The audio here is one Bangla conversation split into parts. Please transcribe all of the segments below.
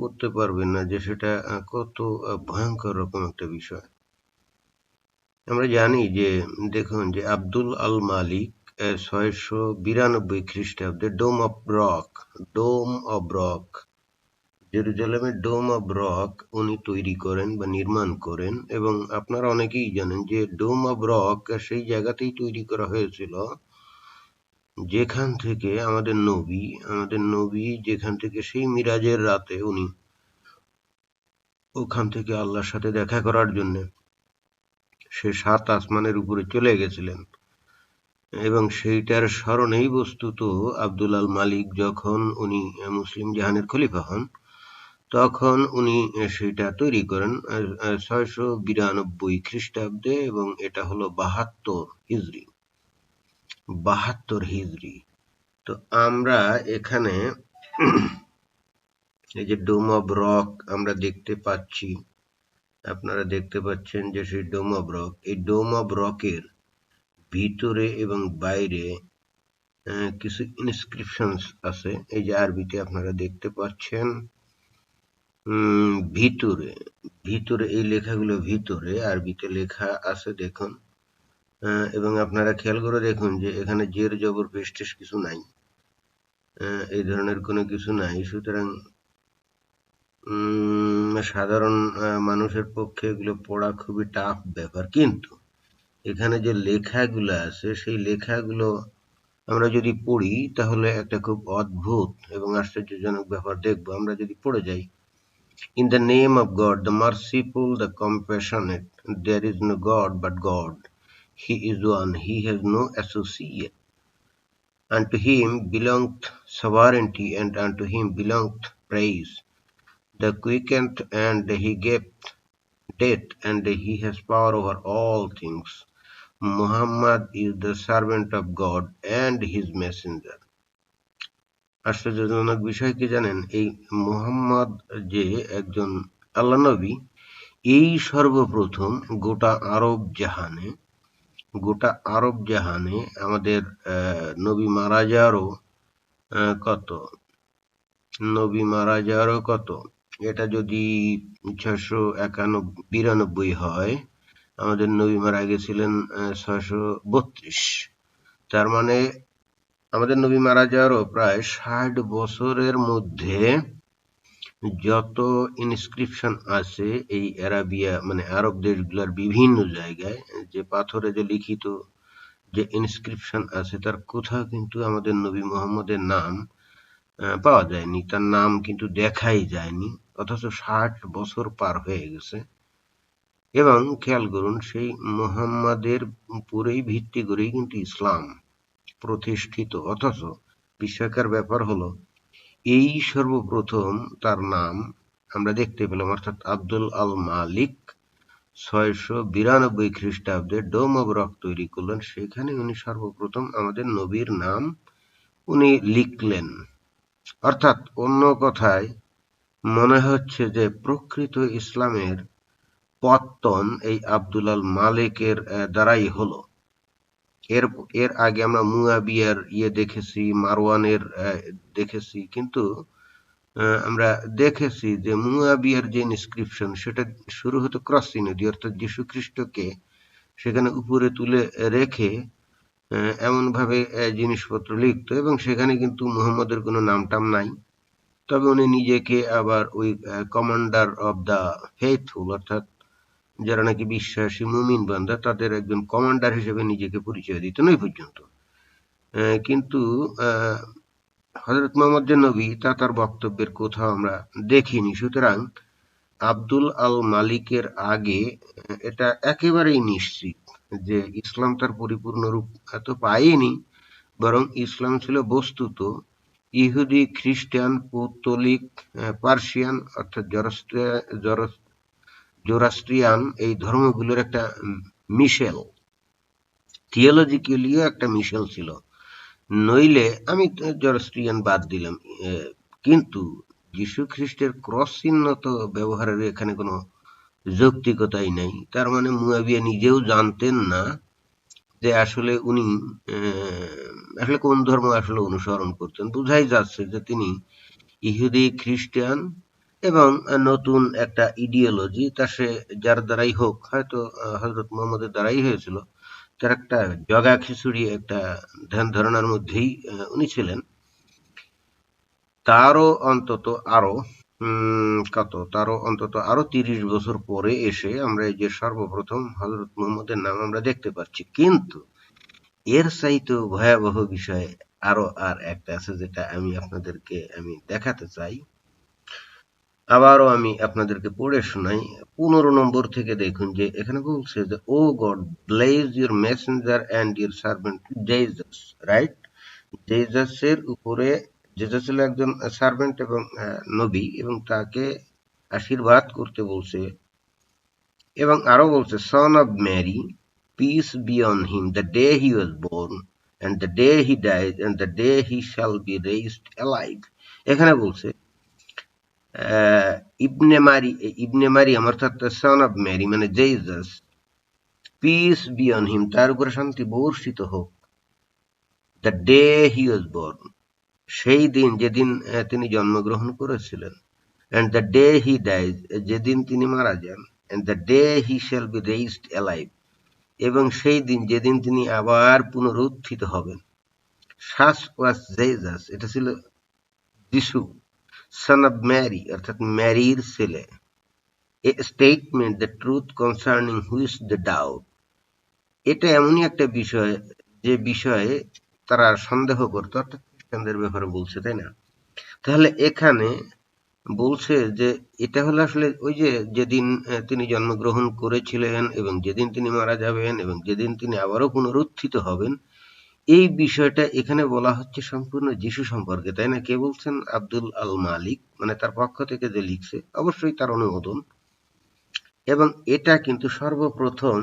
করতে পারবেন না যে সেটা কত ভয়ঙ্কর রকম একটা বিষয়। আমরা জানি যে, দেখুন যে আব্দুল আল মালিক ছয়শো বিরানব্বই খ্রিস্টাব্দে dome of rock, dome of rock, জেরুজালেমের ডোম অব রক উনি তৈরি করেন বা নির্মাণ করেন এবং আপনারা অনেকেই জানেন যে ডোম অব রক সেই জায়গাতেই তৈরি করা হয়েছিল। যেখান থেকে আমাদের নবী আমাদের নবী যেখান থেকে সেই মিরাজের রাতে উনি ওখান থেকে আল্লাহর সাথে দেখা করার জন্য সে সাত আসমানের উপরে চলে গেছিলেন। এবং সেইটার স্মরণেই বস্তুত আব্দুল আল মালিক যখন উনি মুসলিম জাহানের খলিফা হন, তখন উনি সেটা তৈরি করেন ছয়শো বিরানব্বই খ্রিস্টাব্দে এবং এটা হলো বাহাত্তর হিজড়ি বাহাত্তর হিজড়ি। তো আমরা এখানে এই যে ডোম অব রক আমরা দেখতে পাচ্ছি। আপনারা দেখতে পাচ্ছেন যে সেই ডোম অব রক এই ডোম অব রকের ভিতরে এবং বাইরে কিছু ইনস্ক্রিপশন আছে। এই যে আরবিতে আপনারা দেখতে পাচ্ছেন ভিতরে ভিতরে এই লেখাগুলো ভিতরে, আরবিতে লেখা আছে দেখুন। এবং আপনারা খেয়াল করে দেখুন যে এখানে জের, জবর পেস্টেস কিছু নাই। এই ধরনের কোনো কিছু নাই। সুতরাং সাধারণ মানুষের পক্ষে এগুলো পড়া খুবই টাফ ব্যাপার। কিন্তু এখানে যে লেখাগুলো আছে, সেই লেখাগুলো আমরা যদি পড়ি, তাহলে একটা খুব অদ্ভুত এবং আশ্চর্যজনক ব্যাপার দেখব। আমরা যদি পড়ে যাই in the name of God the merciful the compassionate there is no god but God He is one he has no associate Unto him belonged sovereignty, and unto him belonged praise. The quickened, and he gave death, and he has power over all things. Muhammad is the servant of God and his messenger. আশ্চর্যজনক বিষয় কি জানেন এই মুহাম্মদ যে একজন আল্লাহ নবী এই সর্বপ্রথম গোটা আরব জাহানে গোটা আরব জাহানে আমাদের নবী মারা যাওয়ারও কত? নবী মারা যাওয়ারও কত? এটা যদি ছশো একানব্বই বিরানব্বই হয়, আমাদের নবী মারা গেছিলেন ছয়শো বত্রিশ। তার মানে আমাদের নবী মারা যাওয়ারও প্রায় ষাট বছরের মধ্যে যত ইনস্ক্রিপশন আছে এই অ্যারাবিয়া মানে আরব দেশগুলোর বিভিন্ন জায়গায়, যে পাথরে যে লিখিত যে ইনস্ক্রিপশন আছে, তার কোথাও কিন্তু আমাদের নবী মোহাম্মদের নাম পাওয়া যায়নি। তার নাম কিন্তু দেখাই যায়নি, অথচ ষাট বছর পার হয়ে গেছে। এবং খেয়াল করুন, সেই মোহাম্মদের উপরেই ভিত্তি করেই কিন্তু ইসলাম প্রতিষ্ঠিত। অথচ বিস্ময়কার ব্যাপার হলো এই সর্বপ্রথম তার নাম আমরা দেখতে পেলাম, অর্থাৎ আব্দুল আল মালিক ছয়শো বিরানব্বই খ্রিস্টাব্দে ডোম অব রক তৈরি করলেন। সেখানে উনি সর্বপ্রথম আমাদের নবীর নাম উনি লিখলেন। অর্থাৎ অন্য কথায় মনে হচ্ছে যে প্রকৃত ইসলামের পত্তন এই আব্দুল আল মালিকের দ্বারাই হলো। এর এর আগে আমরা মুয়াবিয়ার ইয়ে দেখেছি, মারওয়ানের দেখেছি, কিন্তু আমরা দেখেছি যে মুয়াবিয়ার যে ইনস্ক্রিপশন সেটা শুরু হতো ক্রস দিয়ে অর্থাৎ যীশু খ্রিস্টকে সেখানে উপরে তুলে রেখে এমনভাবে জিনিসপত্র লিখত এবং সেখানে কিন্তু মুহাম্মদের কোনো নাম টাম নাই। তবে উনি নিজেকে আবার ওই কমান্ডার অব দ্য ফেথফুল অর্থাৎ যারা নাকি বিশ্বাসী মুমিন বান্ধা তাদের একজন কমান্ডার হিসেবে নিজেকে পরিচয় দিতেন ওই পর্যন্ত। কিন্তু হজরত মোহাম্মদ নবী, তা তার বক্তব্যের কোথাও আমরা দেখিনি। সুতরাং আব্দুল আল মালিকের আগে, এটা একেবারেই নিশ্চিত যে ইসলাম তার পরিপূর্ণ রূপ এত পায়নি, বরং ইসলাম ছিল বস্তুত ইহুদি, খ্রিস্টান, পৌত্তলিক পার্সিয়ান, অর্থাৎ জোরাস্ট্রিয়ান এই ধর্মগুলোর একটা মিশেল। থিওলজিক্যালিও একটা মিশেল ছিল। নইলে আমি জরস্ট্রিয়ান বাদ দিলাম। কিন্তু যীশু খ্রিস্টের ক্রস চিহ্ন তো ব্যবহারের এখানে কোনো যৌক্তিকতাই নাই। তার মানে মুয়াবিয়া নিজেও জানতেন না যে আসলে উনি আসলে কোন ধর্ম আসলে অনুসরণ করতেন। বুঝাই যাচ্ছে যে তিনি ইহুদি, খ্রিস্টান এবং নতুন একটা ইডিওলজি তা সে যার দ্বারাই হোক, হয়তো হজরত মোহাম্মদের দ্বারাই হয়েছিল, তার একটা জগা খিচুড়ি, একটা ধ্যান ধারণার মধ্যেই উনি ছিলেন। তারও অন্তত আরও কত? তারও অন্তত আরও তিরিশ বছর পরে এসে আমরা এই যে সর্বপ্রথম হজরত মোহাম্মদের নাম আমরা দেখতে পাচ্ছি। কিন্তু এর চাইতে ভয়াবহ বিষয় আরও আর একটা আছে যেটা আমি আপনাদেরকে আমি দেখাতে চাই। আবারও আমি আপনাদেরকে পড়ে শোনাই। পনেরো নম্বর থেকে দেখুন যে এখানে বলছে যে O God bless your messenger and your servant Jesus right জেজাসের উপরে জেজাস ছিল একজন সার্ভেন্ট এবং নবী এবং তাকে আশীর্বাদ করতে বলছে। এবং আরও বলছে son of Mary peace be on him the day he was born and the day he dies and the day he shall be raised alive এখানে বলছে ইবনে মারি ইবনে মারিয়াম অর্থাৎ সন অব ম্যারি মানে Jesus peace be on him তার উপরে শান্তি বর্ষিত হোক। The day he was born সেই দিন যেদিন তিনি জন্মগ্রহণ করেছিলেন and the day he dies যেদিন তিনি মারা যান and the day he shall be raised alive এবং সেই দিন যেদিন তিনি আবার পুনরুত্থিত হবেন। শ্বাস ওয়াস জেজাস এটা ছিল যিশু। Son of Mary, অর্থাৎ ম্যারির ছেলে। A statement the truth concerning which they doubt এটা এমনই একটা বিষয়, যে বিষয়ে তারা সন্দেহ করতো, অর্থাৎ খ্রিস্টানদের ব্যাপারে বলছে, তাই না? তাহলে এখানে বলছে যে, এটা হলো আসলে ওই যে, যেদিন তিনি জন্মগ্রহণ করেছিলেন এবং যেদিন তিনি মারা যাবেন এবং যেদিন তিনি আবারও পুনরুত্থিত হবেন এই বিষয়টা এখানে বলা হচ্ছে সম্পূর্ণ যিশু সম্পর্কে, তাই না? কে বলছেন? আব্দুল আল মালিক মানে তার পক্ষ থেকে যে লিখছে, অবশ্যই তার অনুমোদন। এবং এটা কিন্তু সর্বপ্রথম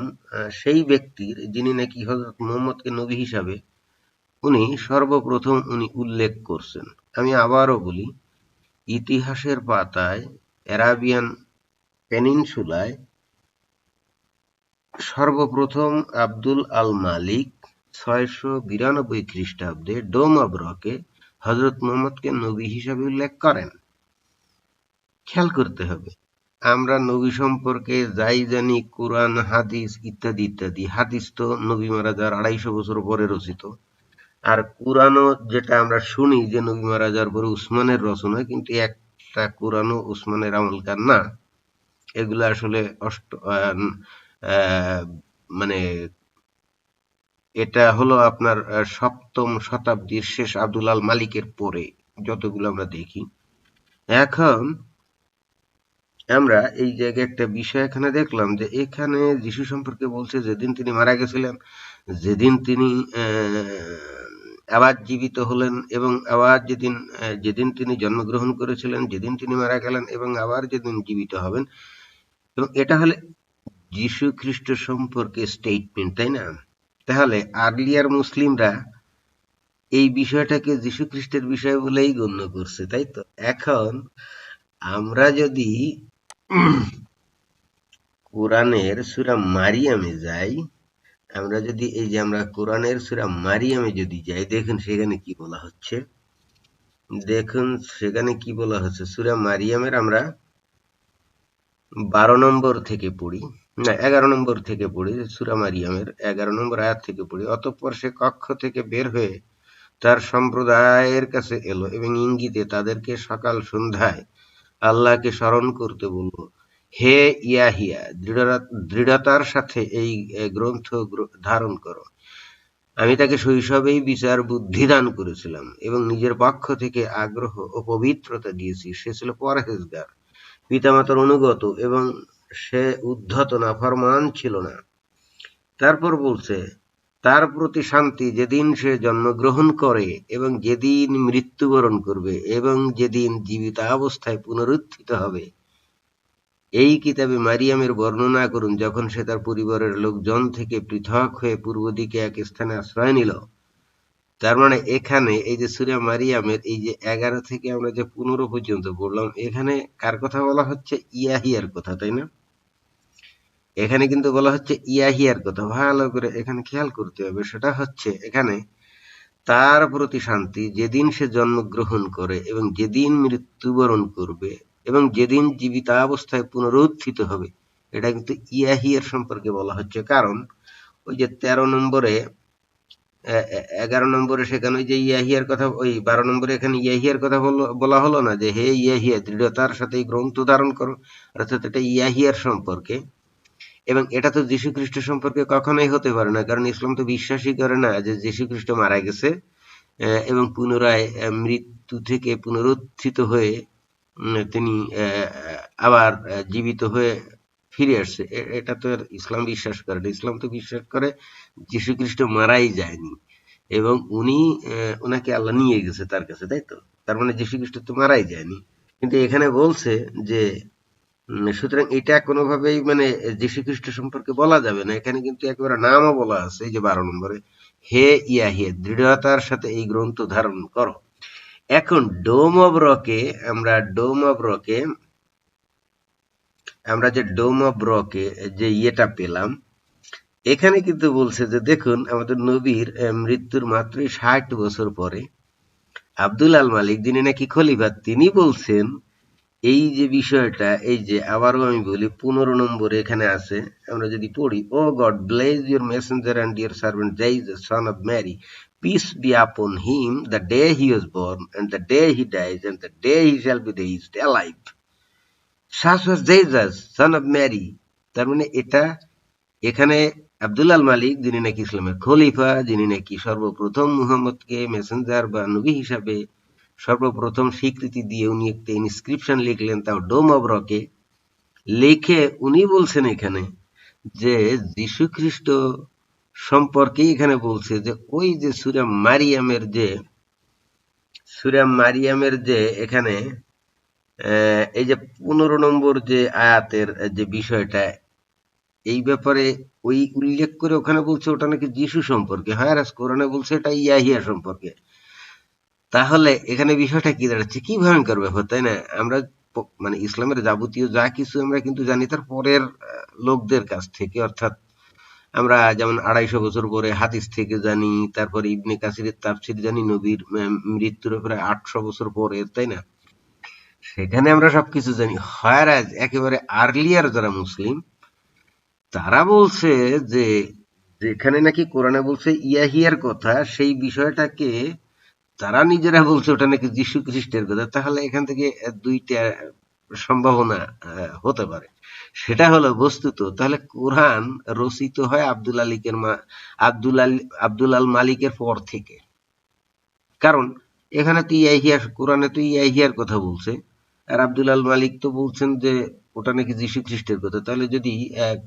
সেই ব্যক্তির, যিনি নাকি হজরত মোহাম্মদকে নবী হিসাবে, উনি সর্বপ্রথম উনি উল্লেখ করছেন। আমি আবারও বলি, ইতিহাসের পাতায়, অ্যারাবিয়ান পেনিনসুলায় সর্বপ্রথম আব্দুল আল মালিক ছয়শো বিরানব্বই খ্রিস্টাব্দে ডোম অব রকে হজরত মোহাম্মদকে নবী হিসাবে উল্লেখ করেন। খেয়াল করতে হবে, আমরা নবী সম্পর্কে যাই জানি, কোরআন, হাদিস ইত্যাদি ইত্যাদি, হাদিস তো নবী মারা আড়াইশো বছর পরে রচিত। আর কোরআনও যেটা আমরা শুনি যে নবী মারা পরে উসমানের রচনা, কিন্তু একটা কোরআনও উসমানের আমলকার না। এগুলো আসলে অষ্ট মানে এটা হলো আপনার সপ্তম শতাব্দীর শেষ আব্দুল আল মালিকের পরে, যতগুলো আমরা দেখি। এখন আমরা এই জায়গায় একটা বিষয় এখানে দেখলাম যে এখানে যিশু সম্পর্কে বলছে, যেদিন তিনি মারা গেছিলেন, যেদিন তিনি আবার জীবিত হলেন এবং আবার যেদিন যেদিন তিনি জন্মগ্রহণ করেছিলেন, যেদিন তিনি মারা গেলেন এবং আবার যেদিন জীবিত হবেন। এবং এটা হলে যিশু খ্রিস্ট সম্পর্কে স্টেটমেন্ট তাই না? তাহলে আর্লিয়ার মুসলিমরা এই বিষয়টাকে যীশু খ্রিস্টের বিষয় বলেই গণ্য করছে, তাই তো? এখন আমরা যদি কোরআনের সুরা মারিয়ামে যাই, আমরা যদি এই যে আমরা কোরআনের সুরা মারিয়ামে যদি যাই, দেখুন সেখানে কি বলা হচ্ছে। দেখুন সেখানে কি বলা হচ্ছে। সুরা মারিয়ামের আমরা বারো নম্বর থেকে পড়ি। না, এগারো নম্বর থেকে পড়ি সুরা মারিয়ামের এগারো নম্বর আয়াত থেকে পড়ি, অতঃপর সে কক্ষ থেকে বের হয়ে তার সম্প্রদায়ের কাছে এলো এবং ইঙ্গিতে তাদেরকে সকাল সন্ধ্যায় আল্লাহকে স্মরণ করতে বলল, হে ইয়াহিয়া দৃঢ়তার সাথে এই গ্রন্থ ধারণ করো। আমি তাকে শৈশবেই বিচার বুদ্ধি দান করেছিলাম এবং নিজের পক্ষ থেকে আগ্রহ ও পবিত্রতা দিয়েছি। সে ছিল পরহেজগার, পিতামাতার অনুগত এবং সে উদ্ধত না, ফরমান ছিল না। তারপর বলছে, তার প্রতি শান্তি যেদিন সে জন্মগ্রহণ করে এবং যেদিন মৃত্যুবরণ করবে এবং যেদিন জীবিত অবস্থায় পুনরুত্থিত হবে। এই কিতাবে মারিয়ামের বর্ণনা করুন, যখন সে তার পরিবারের লোকজন থেকে পৃথক হয়ে পূর্ব দিকে এক স্থানে আশ্রয় নিল। তার মানে এখানে এই যে সুরিয়া মারিয়ামের এই যে এগারো থেকে আমরা যে পনেরো পর্যন্ত বললাম এখানে কার কথা বলা হচ্ছে? ইয়াহিয়ার কথা, তাই না? এখানে কিন্তু বলা হচ্ছে ইয়াহিয়ার কথা। ভালো করে এখানে খেয়াল করতে হবে, সেটা হচ্ছে এখানে তার প্রতি শান্তি, যেদিন সে জন্মগ্রহণ করে এবং যেদিন মৃত্যুবরণ করবে এবং যেদিন জীবিতাবস্থায় পুনরুত্থিত হবে, এটা কিন্তু ইয়াহিয়ার সম্পর্কে বলা হচ্ছে। কারণ ওই যে তেরো নম্বরে এগারো নম্বরে সেখানে ওই যে ইয়াহিয়ার কথা, ওই বারো নম্বরে এখানে ইয়াহিয়ার কথা বলা হলো না যে, হে ইয়াহিয়া, দৃঢ়তার সাথে গ্রন্থ ধারণ করো, অর্থাৎ এটা ইয়াহিয়ার সম্পর্কে। এবং এটা তো যীশু খ্রিস্ট সম্পর্কে কখনোই হতে পারে না, কারণ ইসলাম তো বিশ্বাসই করে না যে যীশু খ্রিস্ট মারা গেছে এবং পুনরায় মৃত্যু থেকে পুনরুত্থিত হয়ে তিনি আবার জীবিত হয়ে ফিরে আসছে। এটা তো ইসলাম বিশ্বাস করে না। ইসলাম তো বিশ্বাস করে যীশু খ্রিস্ট মারাই যায়নি এবং উনি ওনাকে আল্লাহ নিয়ে গেছে তার কাছে, তাই তো? তার মানে যীশু খ্রিস্ট তো মারাই যায়নি। কিন্তু এখানে বলছে যে সুতরাং এটা কোনোভাবেই মানে যীশু খ্রিস্ট সম্পর্কে বলা যাবে না। এখানে কিন্তু একেবারে নামও বলা আছে, এই যে বারো নম্বরে, হে ইয়াহিয়া, দৃঢ়তার সাথে এই গ্রন্থ ধারণ করো। এখন ডোম অব রকে, আমরা ডোম অব রকে, আমরা যে ডোম অব রকে, যে ইয়েটা পেলাম, এখানে কিন্তু বলছে যে, দেখুন, আমাদের নবীর মৃত্যুর মাত্রই ষাট বছর পরে আব্দুল আল মালিক, যিনি নাকি খলিফা, তিনি বলছেন এই যে বিষয়টা, এই যে আবারও আমি বলি, পনেরো নম্বরে এখানে আছে, আমরা যদি পড়ি O God bless your messenger and your servant Jesus son of Mary peace be upon him the day he was born and the day he dies and the day he shall be raised alive such was Jesus son of Mary তার মানে এটা, এখানে আব্দুল মালিক, যিনি নাকি ইসলামের খলিফা, যিনি নাকি সর্বপ্রথম মুহাম্মদকে মেসেঞ্জার বা নবী হিসাবে সর্বপ্রথম স্বীকৃতি দিয়ে উনি একটা ইনস্ক্রিপশন লিখলেন, তাও ডোম অব রকে লিখে উনি বলছেন এখানে যে যীশু খ্রিস্ট সম্পর্কে এখানে বলছে যে, ওই যে সুরাম মারিয়ামের যে সুরাম মারিয়ামের যে এখানে এই যে পনেরো নম্বর যে আয়াতের যে বিষয়টা, এই ব্যাপারে ওই উল্লেখ করে ওখানে বলছে ওটা নাকি যিশু সম্পর্কে। হ্যাঁ আর কোরআনে বলছে এটা ইয়াহিয়া সম্পর্কে। তাহলে এখানে বিষয়টা কি দাঁড়াচ্ছে? কি ভয়ঙ্কর ব্যাপার, তাই না? আমরা মানে ইসলামের যাবতীয় যা কিছু আমরা কিন্তু জানি, তার পরের লোকদের কাছ থেকে, অর্থাৎ আমরা যেমন আড়াইশো বছর পরে হাদিস থেকে জানি, তারপরে ইবনে কাসিরের তাফসির জানি, নবীর মৃত্যুর প্রায় আটশো বছর পরে তাই না? সেখানে আমরা সবকিছু জানি। হয়ারাজ একেবারে আর্লিয়ার যারা মুসলিম, তারা বলছে যে, যেখানে নাকি কোরআনে বলছে ইয়াহিয়ার কথা, সেই বিষয়টাকে তারা নিজেরা বলছে ওটা নাকি যীশু খ্রিস্টের কথা, তাহলে এখান থেকে দুইটা সম্ভাবনা হতে পারে। সেটা হলো বস্তুত, তাহলে কোরআন রচিত হয় আব্দুল আলিকের মা, আব্দুল আলী, আব্দুল আল মালিকের পর থেকে। কারণ এখানে তো ইয়াহিয়া, কোরআনে তো ইয়াহিয়ার কথা বলছে, আর আব্দুল আল মালিক তো বলছেন যে ওটা নাকি যীশু খ্রিস্টের কথা। তাহলে যদি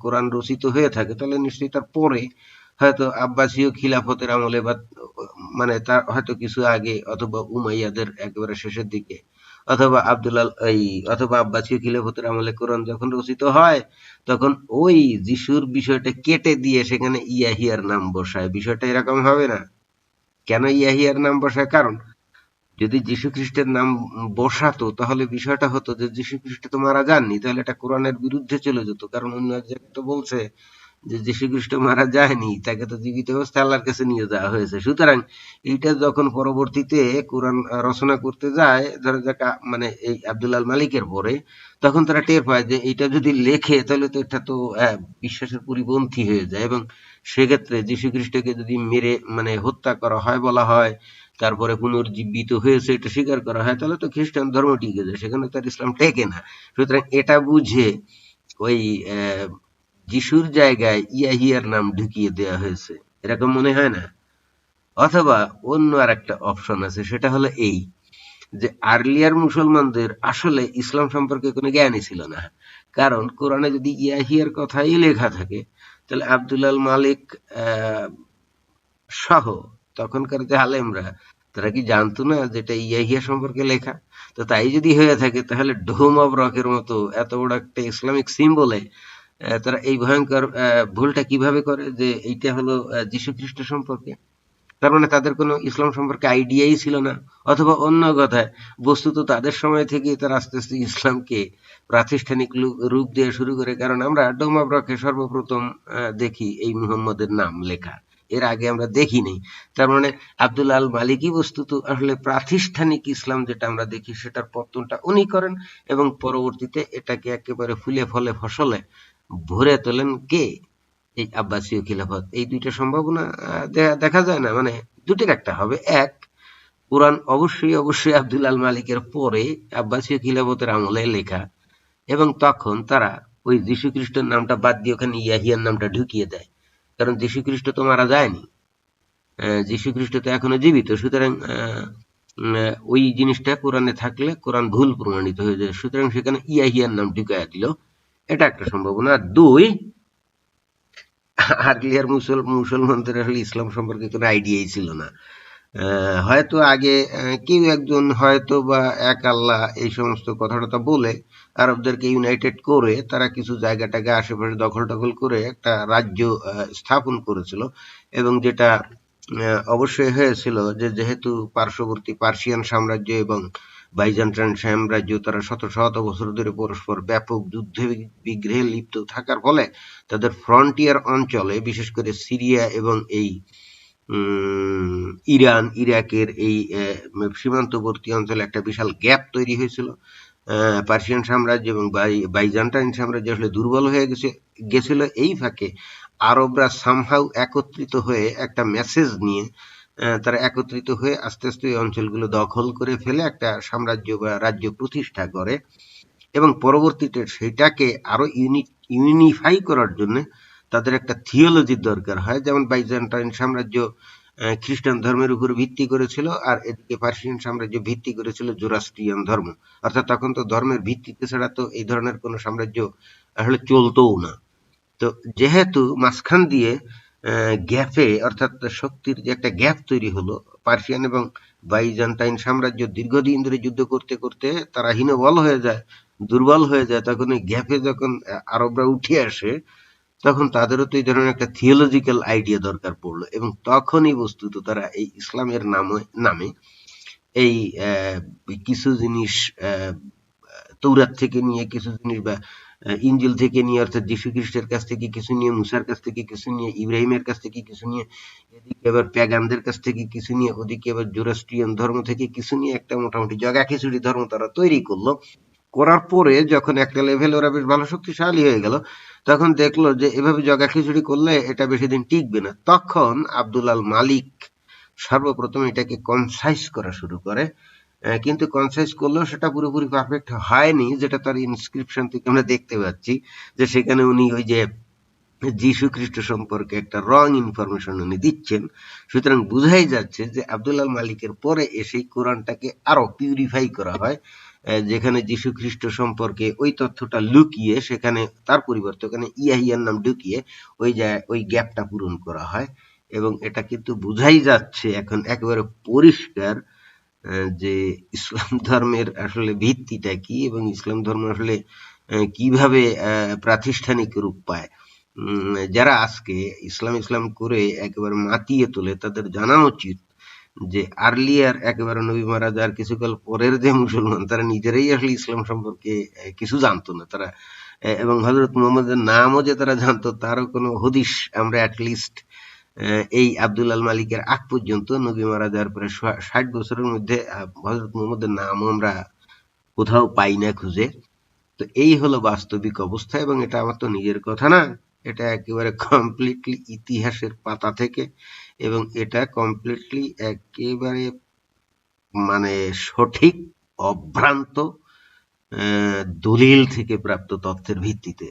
কোরআন রচিত হয়ে থাকে, তাহলে নিশ্চয়ই তার পরে হয়তো আব্বাসীয় খিলাফতের আমলে বা মানে তার হয়তো কিছু আগে অথবা উমাইয়াদের একেবারে শেষের দিকে, অথবা আব্দুল্লাহ, এই, অথবা আব্বাসীয় খিলাফতের আমলে কোরআন যখন রচিত হয়, তখন ওই যিশুর বিষয়টা কেটে দিয়ে সেখানে ইয়াহিয়ার নাম বসায়। বিষয়টা এরকম হবে না। কেন ইয়াহিয়ার নাম বসায়? কারণ যদি যীশু খ্রিস্টের নাম বসাতো, তাহলে বিষয়টা হতো যে যীশু খ্রিস্ট তো মারা যাননি, তাহলে এটা কোরআনের বিরুদ্ধে চলে যেত। কারণ অন্য এক জায়গায় তো বলছে যে যীশু খ্রিস্ট মারা যায়নি, তাকে তো জীবিত অবস্থা আল্লাহর কাছে নিয়ে যাওয়া হয়েছে। সুতরাং এইটা যখন পরবর্তীতে কোরআন রচনা করতে যায়, ধরো মানে এই আব্দুল্লাল মালিকের পরে, তখন তারা টের পায় যে এইটা যদি লেখে, তাহলে তো এটা তো বিশ্বাসের পরিপন্থী হয়ে যায়। এবং সেক্ষেত্রে যীশু খ্রিস্টকে যদি মেরে মানে হত্যা করা হয় বলা হয়, তারপরে পুনর্জীবিত হয়েছে এটা স্বীকার করা হয়, তাহলে তো খ্রিস্টান ধর্ম টিকে যায় সেখানে তার ইসলাম টেকে না। সুতরাং এটা বুঝে ওই যিশুর জায়গায় ইয়াহিয়ার নাম ঢুকিয়ে দেওয়া হয়েছে। এরকম মনে হয় না? অথবা অন্য আর একটা অপশন আছে, সেটা হলো এই, যে আর্লিয়ার মুসলমানদের আসলে ইসলাম সম্পর্কে কোনো জ্ঞানই ছিল না। কারণ কোরআনে যদি ইয়াহিয়ার কথাই লেখা থাকে, তাহলে আব্দুল্লাল মালিক সহ তখনকার যে আলেমরা, তারা কি জানতো না যেটা ইয়াহিয়া সম্পর্কে লেখা? তো তাই যদি হয়ে থাকে, তাহলে ডোম অব রকের মতো এত বড় একটা ইসলামিক সিম্বলে তারা এই ভয়ঙ্কর ভুলটা কীভাবে করে যে এইটা হলো যীশু খ্রিস্ট সম্পর্কে? তার মানে তাদের কোনো ইসলাম সম্পর্কে আইডিয়াই ছিল না, অথবা অন্য কথায়, বস্তুত তাদের সময় থেকে তারা আস্তে আস্তে ইসলামকে প্রাতিষ্ঠানিক রূপ দিয়ে শুরু করে। কারণ আমরা ডোমাব্রকে সর্বপ্রথম দেখি এই মুহাম্মদের নাম লেখা। এর আগে আমরা দেখিনি। তার মানে আব্দুল আল মালিকই বস্তুত আসলে প্রাতিষ্ঠানিক ইসলাম যেটা আমরা দেখি, সেটার পত্তনটা উনি করেন এবং পরবর্তীতে এটাকে একেবারে ফুলে ফলে ফসলে ভরে তোলেন কে? এই আব্বাসীয় খিলাফত। এই দুইটা সম্ভাবনা দেখা যায় না। মানে দুটির একটা হবে। এক, কোরআন অবশ্যই অবশ্যই আব্দুল আল মালিকের পরে আব্বাসীয় খিলাফতের আমলে লেখা। এবং তখন তারা ওই যীশু খ্রিস্টের নামটা বাদ দিয়ে ওখানে ইয়াহিয়ার নামটা ঢুকিয়ে দেয়। কারণ যীশু খ্রিস্ট তো মারা যায়নি। যীশু খ্রিস্ট তো এখনও জীবিত। সুতরাং ওই জিনিসটা কোরআনে থাকলে কোরআন ভুল প্রমাণিত হয়ে যায়। সুতরাং সেখানে ইয়াহিয়ার নাম ঢুকাইয়া দিল। এটা একটা সম্ভাবনা। দুই, আর্লিয়ার মুসল মুসলমানদের আসলে ইসলাম সম্পর্কে কোনো আইডিয়াই ছিল না। হয়তো আগে কেউ একজন হয়তো বা এক আল্লাহ এই সমস্ত কথাটা বলে, আরবদেরকে ইউনাইটেড করে তারা কিছু জায়গাটাকে আশেপাশে দখল টখল করে একটা রাজ্য স্থাপন করেছিল। এবং যেটা অবশ্যই হয়েছিল যে যেহেতু পার্শ্ববর্তী পার্সিয়ান সাম্রাজ্য এবং বাইজান্টাইন সাম্রাজ্য তারা শত শত বছর ধরে পরস্পর ব্যাপক যুদ্ধ বিগ্রহে লিপ্ত থাকার ফলে তাদের ফ্রন্টিয়ার অঞ্চলে, বিশেষ করে সিরিয়া এবং এই ইরান, ইরাকের এই সীমান্তবর্তী অঞ্চলে একটা বিশাল গ্যাপ তৈরি হয়েছিল। পার্সিয়ান সাম্রাজ্য এবং বাইজান্টাইন সাম্রাজ্য আসলে দুর্বল হয়ে গেছে, গেছিল। এই ফাঁকে আরবরা সামহাউ একত্রিত হয়ে একটা মেসেজ নিয়ে তারা একত্রিত হয়ে আস্তে আস্তে ওই অঞ্চলগুলো দখল করে ফেলে একটা সাম্রাজ্য বা রাজ্য প্রতিষ্ঠা করে এবং পরবর্তীতে সেটাকে আরও ইউনিফাই করার জন্য তাদের একটা থিওলজির দরকার হয়। যেমন বাইজেন্টাইন সাম্রাজ্য খ্রিস্টান ধর্মের উপর ভিত্তি করেছিল আর এদিকে পার্সিয়ান সাম্রাজ্য ভিত্তি করেছিল জোরাস্ট্রিয়ান ধর্ম। অর্থাৎ তখন তো ধর্মের ভিত্তিতে ছাড়া তো এই ধরনের কোন সাম্রাজ্য আসলে চলতও না। তো যেহেতু মাঝখান দিয়ে গ্যাপে অর্থাৎ শক্তির যে একটা গ্যাপ তৈরি হলো, পার্সিয়ান এবং বাইজান্টাইন সাম্রাজ্য দীর্ঘদিন ধরে যুদ্ধ করতে করতে তারা হীনবল হয়ে যায়, দুর্বল হয়ে যায়। তখন ওই গ্যাপে যখন আরবরা উঠে আসে, তখন তাদেরও তো এই ধরনের একটা থিওলজিক্যাল আইডিয়া দরকার পড়ল এবং তখনই বস্তুত তারা এই ইসলামের নামে নামে এই কিছু জিনিস তৌরাত থেকে নিয়ে কিছু জিনিস বা ইঞ্জিল থেকে নিয়ে, অর্থাৎ যীশু খ্রিস্টের কাছ থেকে কিছু নিয়ে, মুসার কাছ থেকে কিছু নিয়ে, ইব্রাহিমের কাছ থেকে কিছু নিয়ে, এদিকে আবার প্যাগানদের কাছ থেকে কিছু নিয়ে, ওদিকে আবার জোরাস্ট্রিয়ান ধর্ম থেকে কিছু নিয়ে একটা মোটামুটি জগা খিচুড়ি ধর্ম তারা তৈরি করল। করার পরে যখন একটা লেভেল ওরা বেশ ভালো শক্তিশালী হয়ে গেল, তখন দেখল যে এভাবে জগা খিচুড়ি করলে এটা বেশি দিন টিকবে না। তখন আব্দুল আল মালিক সর্বপ্রথম এটাকে কনসাইজ করা শুরু করে। কিন্তু কনসাইজ করলেও সেটা পুরোপুরি পারফেক্ট হয়নি, যেটা তার ইনস্ক্রিপশন থেকে আমরা দেখতে পাচ্ছি, যে সেখানে উনি ওই যে যীশু খ্রিস্ট সম্পর্কে একটা রং ইনফরমেশন উনি দিচ্ছেন। সুতরাং বুঝাই যাচ্ছে যে আব্দুল্লাহ মালিকের পরে এসেই কোরআনটাকে আরও পিউরিফাই করা হয় যেখানে যীশু খ্রিস্ট সম্পর্কে ওই তথ্যটা লুকিয়ে সেখানে তার পরিবর্তে ওখানে ইয়াহিয়ার নাম ঢুকিয়ে ওই ওই গ্যাপটা পূরণ করা হয়। এবং এটা কিন্তু বুঝাই যাচ্ছে, এখন একেবারে পরিষ্কার যে ইসলাম ধর্মের আসলে ভিত্তিটা কি এবং ইসলাম ধর্ম আসলে কীভাবে প্রাতিষ্ঠানিক রূপ পায়? যারা আজকে ইসলাম ইসলাম করে একেবারে মাতিয়ে তোলে, তাদের জানা উচিত যে আর্লিয়ার একেবারে নবী মহারাজার কিছুকাল পরের যে মুসলমান, তারা নিজেরাই আসলে ইসলাম সম্পর্কে কিছু জানতো না। তারা এবং হজরত মোহাম্মদের নামও যে তারা জানতো, তারও কোনো হদিস আমরা অ্যাটলিস্ট এই আব্দুল আল মালিকের আগ পর্যন্ত নবী মারা যাওয়ার পরে ষাট বছরের মধ্যে হজরত মোহাম্মদের নামও আমরা কোথাও পাই না খুঁজে। তো এই হলো বাস্তবিক অবস্থা এবং এটা আমার তো নিজের কথা না। এটা একেবারে কমপ্লিটলি ইতিহাসের পাতা থেকে এবং এটা কমপ্লিটলি একেবারে মানে সঠিক, অভ্রান্ত দলিল থেকে প্রাপ্ত তথ্যের ভিত্তিতে।